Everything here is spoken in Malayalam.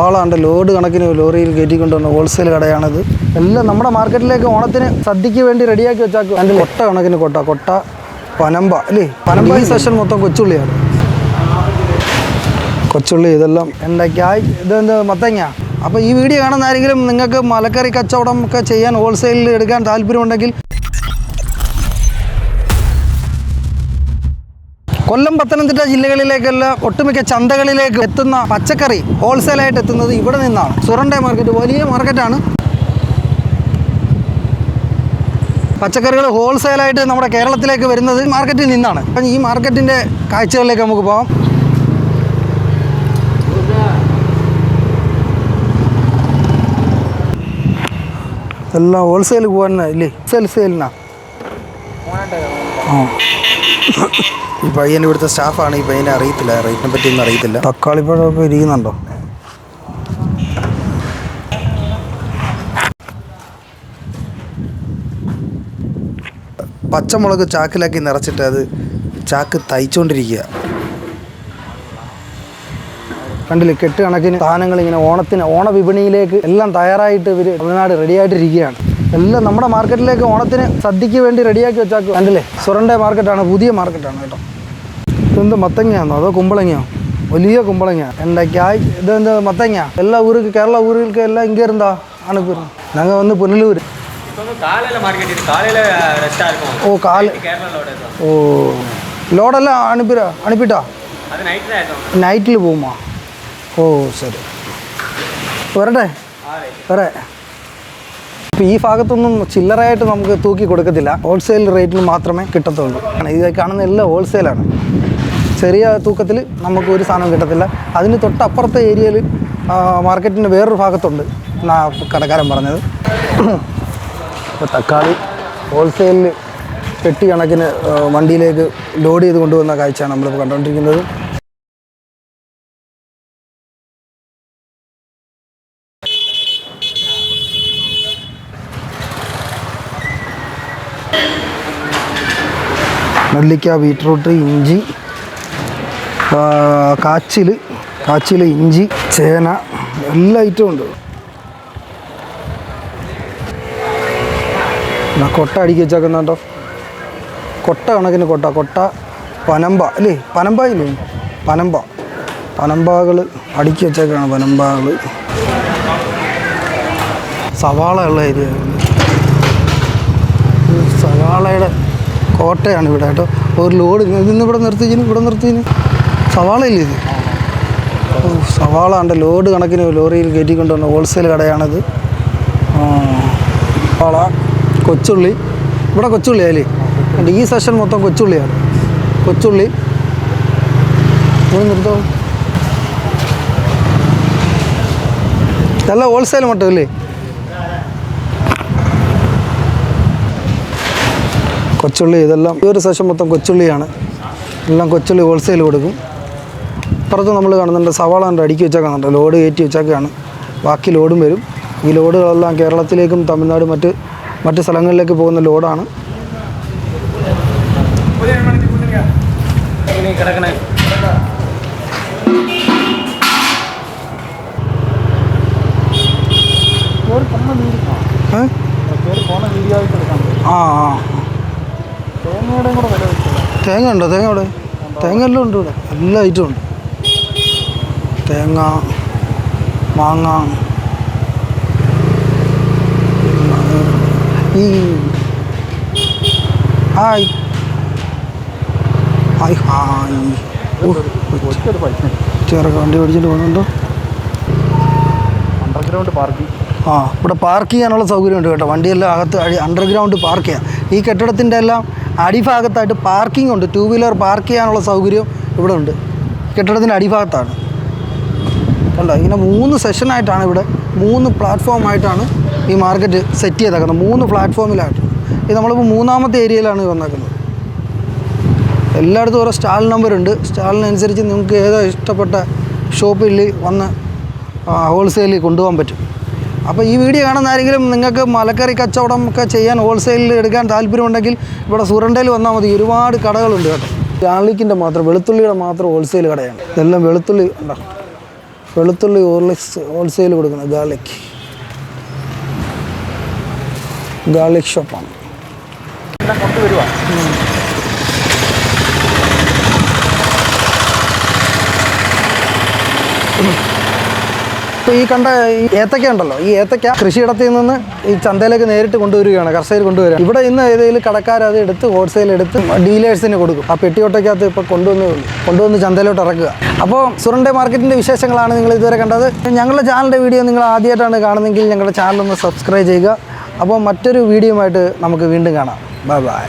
സവാള ലോഡ് കണക്കിന് ലോറിയിൽ കയറ്റിക്കൊണ്ടുവന്ന ഹോൾസെയിൽ കടയാണിത്. എല്ലാം നമ്മുടെ മാർക്കറ്റിലേക്ക് ഓണത്തിന് സദ്യക്ക് വേണ്ടി റെഡിയാക്കി വെച്ചാക്കും. അതിന്റെ കൊട്ട കണക്കിന് കൊട്ട. കൊട്ട പനമ്പ അല്ലേ? പനമ്പ ഈ സെഷൻ മൊത്തം കൊച്ചുള്ളിയാണ്. കൊച്ചുള്ളി ഇതെല്ലാം എന്തൊക്കെയായി? ഇതെന്ത് മത്തങ്ങ? അപ്പോൾ ഈ വീഡിയോ കാണുന്ന ആരെങ്കിലും നിങ്ങൾക്ക് മലക്കറി കച്ചവടം ഒക്കെ ചെയ്യാൻ ഹോൾസെയിലിൽ എടുക്കാൻ താല്പര്യമുണ്ടെങ്കിൽ കൊല്ലം പത്തനംതിട്ട ജില്ലകളിലേക്കല്ല ഒട്ടുമിക്ക ചന്തകളിലേക്ക് എത്തുന്ന പച്ചക്കറി ഹോൾസെയിലായിട്ട് എത്തുന്നത് ഇവിടെ നിന്നാണ്. സുറണ്ട മാർക്കറ്റ് വലിയ മാർക്കറ്റാണ് പച്ചക്കറികൾ ഹോൾസെയിലായിട്ട് നമ്മുടെ കേരളത്തിലേക്ക് വരുന്നത് മാർക്കറ്റിൽ നിന്നാണ്. അപ്പം ഈ മാർക്കറ്റിന്റെ കാഴ്ചകളിലേക്ക് നമുക്ക് പോകാം എല്ലാം ഹോൾസെയിൽ പോകാൻ ഇല്ലേ? ഹോൾസെയിൽ സെയിലിനാ ആ ഈ പയ്യൻ ഇവിടുത്തെ സ്റ്റാഫാണ് ഈ പയ്യനെ അറിയത്തില്ല. റേറ്റിനെ പറ്റി ഒന്നും അറിയത്തില്ല. തക്കാളി പഴം ഇരിക്കുന്നുണ്ടോ? പച്ചമുളക് ചാക്കിലാക്കി നിറച്ചിട്ട് അത് ചാക്ക് തയ്ച്ചുകൊണ്ടിരിക്കുക കണ്ടില്ല? കെട്ട് കണക്കിന് സാധനങ്ങൾ ഇങ്ങനെ ഓണത്തിന് ഓണ വിപണിയിലേക്ക് എല്ലാം തയ്യാറായിട്ട് ഇവർ തമിഴ്നാട് റെഡി ആയിട്ടിരിക്കുകയാണ്. എല്ലാം നമ്മുടെ മാർക്കറ്റിലേക്ക് ഓണത്തിന് സദ്യക്ക് വേണ്ടി റെഡിയാക്കി വെച്ചാക്കും. അല്ലേ സുരണ്ട മാർക്കറ്റാണ് പുതിയ മാർക്കറ്റാണ് കേട്ടോ. ഇതെന്ത് മത്തങ്ങയാണോ അതോ കുമ്പളങ്ങയോ? വലിയ കുമ്പളങ്ങ എണ്ടക്കായ് ഇതെന്ത് മത്തങ്ങ എല്ലാ ഊർക്ക് കേരള ഊരുകൾക്ക് എല്ലാം ഇങ്ങനെ ഇരുന്നാ அனுப்புறோம் ഞങ്ങൾ വന്ന് പുനലൂര്. ഓ കാല ഓ. லோடெல்லாம் அனுப்பிட അണുപ്പിട്ടാ നൈറ്റിൽ പോകുമോ ഓ ശരി. വരട്ടെ? വരേ ഇപ്പം ഈ ഭാഗത്തൊന്നും ചില്ലറയായിട്ട് നമുക്ക് തൂക്കി കൊടുക്കത്തില്ല. ഹോൾസെയിൽ റേറ്റിന് മാത്രമേ കിട്ടത്തുള്ളൂ. ഇത് കാണുന്ന എല്ലാം ഹോൾസെയിലാണ് ചെറിയ തൂക്കത്തിൽ നമുക്ക് ഒരു സാധനം കിട്ടത്തില്ല. അതിന് തൊട്ടപ്പുറത്തെ ഏരിയയിൽ മാർക്കറ്റിന്റെ വേറൊരു ഭാഗത്തുണ്ട്. എന്നാ കടക്കാരൻ പറഞ്ഞത്. തക്കാളി ഹോൾസെയിലിൽ പെട്ടി കണക്കിന് വണ്ടിയിലേക്ക് ലോഡ് ചെയ്ത് കൊണ്ടുവന്ന കാഴ്ചയാണ് നമ്മളിപ്പോൾ കണ്ടുകൊണ്ടിരിക്കുന്നത് നെല്ലിക്ക ബീട്രൂട്ട് ഇഞ്ചി കാച്ചിൽ കാച്ചിൽ ഇഞ്ചി ചേന എല്ലാ ഐറ്റവും ഉണ്ട്. കൊട്ട അടുക്കി വെച്ചേക്കുന്ന കേട്ടോ കൊട്ട കണക്കിന് കൊട്ട കൊട്ട പനമ്പ അല്ലേ? പനമ്പ ഇല്ലേ? പനമ്പ. പനമ്പകൾ അടുക്കി വെച്ചേക്കാണ് പനമ്പകൾ. സവാള ഉള്ള ഏരിയ സവാളയുടെ കോട്ടയാണ് ഇവിടെ കേട്ടോ. ഒരു ലോഡ് ഇതിന്ന് ഇവിടെ നിർത്തിച്ചിന് ഇവിടെ നിർത്തിച്ചിന് സവാള ഇല്ലേ ഇത്? ഓ സവാള ഉണ്ട് ലോഡ് കണക്കിന് ലോറിയിൽ കയറ്റിക്കൊണ്ടുവന്ന ഹോൾസെയിൽ കടയാണിത്. സവാള കൊച്ചുള്ളി. ഇവിടെ കൊച്ചുള്ളി ഉണ്ട് ഈ സെഷൻ മൊത്തം കൊച്ചുള്ളിയാണ്. കൊച്ചുള്ളി. നിർത്തോ. നല്ല ഹോൾസെയിൽ മട്ടും അല്ലേ കൊച്ചുള്ളി ഇതെല്ലാം ഈ ഒരു സെഷൻ മൊത്തം കൊച്ചുള്ളിയാണ്. എല്ലാം കൊച്ചുള്ളി ഹോൾസെയിൽ കൊടുക്കും. അപ്പുറത്ത് നമ്മൾ കാണുന്നുണ്ട് സവാള അടിക്ക് അടുക്കി കാണുന്നുണ്ട് ലോഡ് കയറ്റി വെച്ചേക്കാണ്. ബാക്കി ലോഡും വരും. ഈ ലോഡുകളെല്ലാം കേരളത്തിലേക്കും തമിഴ്നാട് മറ്റ് മറ്റ് സ്ഥലങ്ങളിലേക്ക് പോകുന്ന ലോഡാണ്. ആ ആ. തേങ്ങ ഉണ്ടോ? തേങ്ങ അവിടെ തേങ്ങ എല്ലാം ഉണ്ട് ഇവിടെ. എല്ലാ ഐറ്റം ഉണ്ട്. തേങ്ങ മാങ്ങ ഈ ഹായ്. Hi hi. ചെറുക്ക വണ്ടി ഓടിച്ചിട്ട് പോകുന്നുണ്ടോ? അണ്ടർഗ്രൗണ്ട് പാർക്കിംഗ് ആ ഇവിടെ പാർക്ക് ചെയ്യാനുള്ള സൗകര്യമുണ്ട് കേട്ടോ. വണ്ടിയെല്ലാം അകത്ത് അണ്ടർഗ്രൗണ്ട് പാർക്ക് ചെയ്യാം. ഈ കെട്ടിടത്തിന്റെ എല്ലാം അടിഭാഗത്തായിട്ട് പാർക്കിംഗ് ഉണ്ട്. ടു വീലർ പാർക്ക് ചെയ്യാനുള്ള സൗകര്യം ഇവിടെ ഉണ്ട്. കെട്ടിടത്തിന്റെ അടിഭാഗത്താണ്. കണ്ടോ? ഇങ്ങനെ മൂന്ന് സെഷനായിട്ടാണ് ഇവിടെ മൂന്ന് പ്ലാറ്റ്ഫോമായിട്ടാണ് ഈ മാർക്കറ്റ് സെറ്റ് ചെയ്തേക്കുന്നത്. മൂന്ന് പ്ലാറ്റ്ഫോമിലായിട്ട് ഇത് നമ്മളിപ്പോൾ മൂന്നാമത്തെ ഏരിയയിലാണ് വന്നേക്കുന്നത്. എല്ലായിടത്തും ഓരോ സ്റ്റാൾ നമ്പർ ഉണ്ട്. സ്റ്റാളിനനുസരിച്ച് നിങ്ങൾക്ക് ഏതോ ഇഷ്ടപ്പെട്ട ഷോപ്പിൽ വന്ന് ഹോൾസെയിലിൽ കൊണ്ടുപോകാൻ പറ്റും. അപ്പോൾ ഈ വീഡിയോ കാണുന്ന ആരെങ്കിലും നിങ്ങൾക്ക് മലക്കറി കച്ചവടം ഒക്കെ ചെയ്യാൻ ഹോൾസെയിലിൽ എടുക്കാൻ താല്പര്യമുണ്ടെങ്കിൽ ഇവിടെ സുരണ്ടയിൽ വന്നാൽ മതി. ഒരുപാട് കടകളുണ്ട് കേട്ടോ. ഗാർലിക്കിന്റെ മാത്രം വെളുത്തുള്ളിയുടെ മാത്രം ഹോൾസെയിൽ കടയാണ്. ഇതെല്ലാം വെളുത്തുള്ളി ഉണ്ടോ വെളുത്തുള്ളി ഹോർലിക്സ് ഹോൾസെയിൽ കൊടുക്കുന്നത് ഗാർലിക് ഗാർലിക് ഷോപ്പാണ് കൊണ്ടുവരുവാ? ഇപ്പോൾ ഈ കണ്ട ഈ ഏത്തക്ക ഉണ്ടല്ലോ ഈ ഏത്തക്ക കൃഷിയിടത്തിൽ നിന്ന് ഈ ചന്തയിലേക്ക് നേരിട്ട് കൊണ്ടുവരികയാണ് കർഷകർ കൊണ്ടുവരിക ഇവിടെ ഇന്ന് ഏതെങ്കിലും കടക്കാർ അത് എടുത്ത് ഹോൾസെയിൽ എടുത്ത് ഡീലേഴ്സിന് കൊടുക്കും. ആ പെട്ടിയോട്ടയ്ക്കകത്ത് ഇപ്പോൾ കൊണ്ടുവന്ന് കൊണ്ടുവന്ന് ചന്തയിലോട്ട് ഇറക്കുക. അപ്പോൾ സുറണ്ടെ മാർക്കറ്റിന്റെ വിശേഷങ്ങളാണ് നിങ്ങൾ ഇതുവരെ കണ്ടത്. ഞങ്ങളുടെ ചാനലിന്റെ വീഡിയോ നിങ്ങൾ ആദ്യമായിട്ടാണ് കാണുന്നതെങ്കിൽ ഞങ്ങളുടെ ചാനൽ ഒന്ന് സബ്സ്ക്രൈബ് ചെയ്യുക. അപ്പോൾ മറ്റൊരു വീഡിയോയുമായിട്ട് നമുക്ക് വീണ്ടും കാണാം. Bye bye